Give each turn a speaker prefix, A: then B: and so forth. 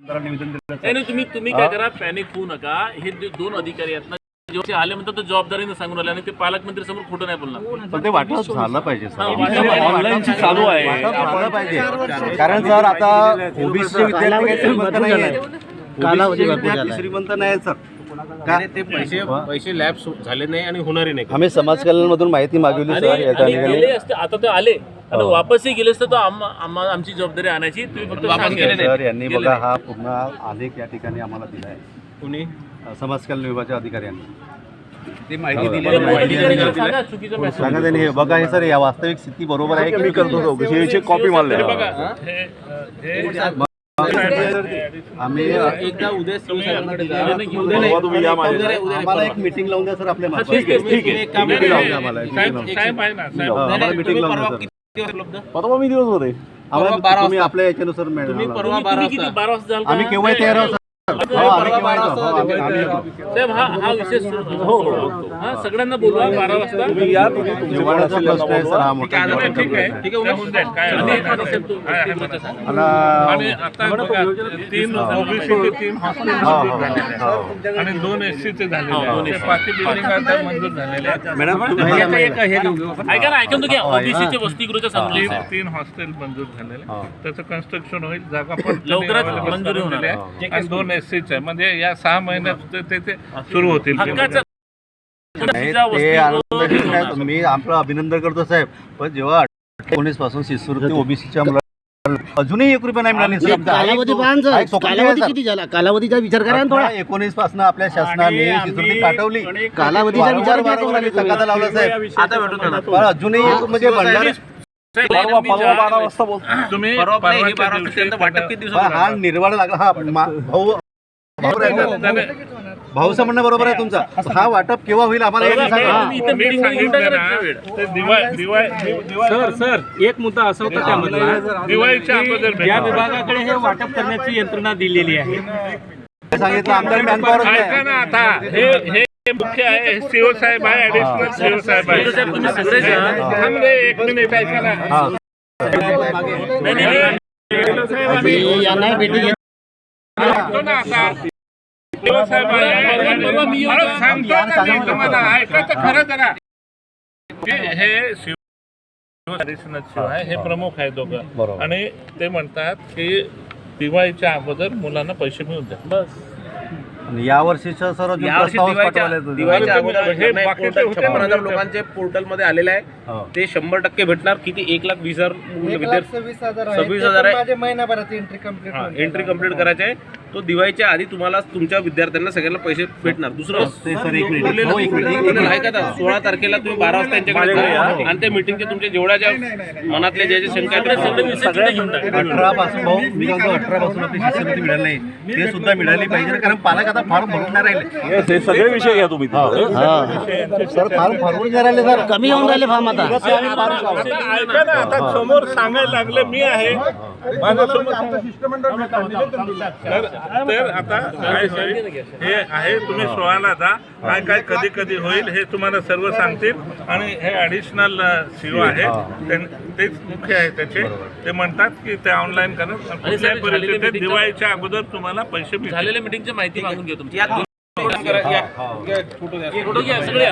A: नाही नाही, तुम्ही तुम्ही काय करा पॅनिक होऊ नका. हे जे दोन अधिकारी आहेत ना जेव्हा ते आले म्हणतात तर जबाबदारीने सांगून आले आणि ते पालकमंत्री समोर खोटं नाही बोलणार.
B: पण ते वाटप झालं पाहिजे सर.
A: ऑनलाईन चालू आहे.
B: वाटप झालं पाहिजे. कारण सर आता ओबीसी विद्यार्थी काही श्रीमंत नाही आहेत कालावधी विद्यार्थी श्रीमंत नाही आहेत सर का
C: ते पैसे पैसे लॅब झाले नाही आणि होणारे नाही.
B: आम्ही समाज कल्याण मधून माहिती मागवली
A: आणि
B: सर या
A: आणि गेले
B: ठिकाणी
A: असते आता ते आले. आणि वापसही गेले असते तर आम्हा आम्हा- आमची जबाबदारी आणायची तुम्ही फक्त सांगा.
B: सर यांनी बघा हा पूर्ण आलेख या ठिकाणी आम्हाला दिला आहे
C: कुणी
B: समाज कल्याण विभागाच्या अधिकाऱ्यांनी
C: ती माहिती
A: ते अधिकाऱ्यांना सांगा चुकीचं message.
B: सांगा त्यांनी हे बघा हे सर या वास्तविक स्थिती बरोबर आहे की मी करतो चौकशी कॉपी मारले आम्ही
C: एकदा उद्या शिवसाहेबांना दिला.
A: उद्या नाही.
C: उद्या नाही. उद्या नाही, उद्या
B: आम्हाला. एक मीटिंग लावून द्या सर आपल्या
A: हा. ठीक आहे, ठीक आहे.
C: एक काम
B: Meeting लावून द्या. आम्हाला, एक
C: साहेब,
B: meeting लावून
C: साहेब आहे ना, साहेब.
B: द्या. आम्हाला meeting
C: तुम्ही
B: लावून
C: उपलब्ध?
B: परवा मी दिवस होते आम्हाला
C: बारा
B: तुम्ही
C: वाजता.
B: आपल्या याच्यानुसार
C: तुम्ही
B: मिळणार
C: परवा बारा
A: तुम्ही किती
C: वाजता.
A: बारा वाजता जाल का?
B: आम्ही केव्हा तयार आहोत हो हो.
A: साहेब हा हा. हा सगळ्यांना बोलवा बारा वाजता.
B: हा
C: ठीक आहे, ठीक आहे.
A: होऊन जाईल. काय आणि-
D: आता तीन ओबीसीचे आणि दोन एससीचे
A: हो,
D: बिल्डिंग आता मंजूर झालेले आहेत.
B: मॅडम तुम्ही
A: ऐका ना ऐकून तो घ्या ओबीसीचे वसतिगृहच्या
D: तीन हॉस्टेल मंजूर झालेले. त्याचं कन्स्ट्रक्शन होईल जागा पण
A: लवकरच मंजुरी होणार.
D: आणि दोन एससीचे आहे म्हणजे या सहा महिन्यात ते- सुरू होतील.
B: नाही, ते आनंदाची मी आपलं अभिनंदन करतो साहेब. पण जेव्हा एकोणीसपासून शिष्यवृत्ती ओबीसीच्या मुलांना अजूनही एक रुपया नाही मिळाली
E: कालावधी
B: हा आहे.
E: किती झाला? कालावधीचा विचार करा ना थोडा.
B: एकोणीसपासून आपल्या शासनाने शिष्यवृत्ती पाठवली.
E: कालावधीचा विचार
B: वारंवार
E: करा
B: वारंवार तगादा लावला साहेब.
C: आता भेटून जाणार.
B: पण अजूनही एक म्हणजे भंडारी
A: तुम्ही ज्या-
D: तुम्ही
C: परवा नाही, हे
D: परवाच्या
C: बारा वाजता
D: दिवशी
C: त्यांचं वाटप किती
B: पण हा निर्वाळ लागला. हा मा- भाऊ भाऊ आहे
D: त्याने-
B: भाऊचं म्हणणं बरोबर आहे तुमचा. हा वाटप केव्हा होईल आम्हाला
F: सर सर एक मुद्दा असा होता त्यामधला या. विभागाकडे हे वाटप करण्याची यंत्रणा दिलेली आहे.
B: सांगितलं आमदार मॅनपॉवर
D: हे हे मुख्य आहे. सीओ साहेब आहे ऍडिशनल सीओ साहेब आहे. एक मिनिट ऐका ना.
E: यांना भेटी
D: हे- हे शिव ऍडिशनल शिव आहे. हे प्रमुख आहे दोघं. आणि ते म्हणतात की दिवाळीच्या अगोदर मुलांना पैसे मिळून द्या.
A: बस.
B: या वर्षीच्या सर अजून
C: यावर्षी
B: प्रस्तावच
C: दिवाळीच्या
B: पाठवले तुम्ही.
C: दिवाळीच्या
D: हे
C: अगोदर नाही,
D: बाकीचे
C: पोर्टल
D: होते ना,
C: छप्पन हजार
D: होते.
C: लोकांचे पोर्टलमध्ये आलेले आहे
B: हो.
C: ते शंभर टक्के भेटणार किती एक लाख वीस हजार विद्यार्थी
G: सव्वीस हजार
C: सव्वीस हजार आहे.
G: माझे महिनाभरात एंट्री कंप्लीट
C: हा, एंट्री कंप्लीट करायचे आहे तो दिवाळीच्या आधी तुम्हाला तुमच्या विद्यार्थ्यांना सगळ्यांना पैसे भेटणार. दुसरं
B: ते सर एक मिनिट.
C: उरलेलं-
B: हो, एक मिनिट.
C: उरलेलं आहे का आता? सोळा तारखेला तुम्ही बारा वाजता त्यांच्याकडे जा आणि त्या मिटिंगचे तुमच्या जेवढ्या ज्या मनातल्या ज्या ज्या शंका
B: ते सुद्धा मिळाली पाहिजे कारण पालक आता फॉर्म भरून राहिले.
F: सगळे विषय घ्या तुम्ही
B: सर फॉर्म भरून राहिले सर.
E: कमी होऊन राहिले फार्म आता.
D: आता ऐका ना आता समोर सांगायला लागले मी आहे. माझ्यासमोर तर तर आता काय होईल हे आहे तुम्ही सोळाला जा काय काय कधी कधी होईल हे तुम्हाला सर्व सांगतील आणि हे ऍडिशनल सीओ आहे त्यां- तेच मुख्य आहे त्याचे ते म्हणतात की ते ऑनलाईन करा कुठल्याही परिस्थितीत दिवाळीच्या अगोदर तुम्हाला पैसे
A: झालेल्या मिटिंगची माहिती मागून घ्या तुमची
C: फोटो
A: घ्या सगळे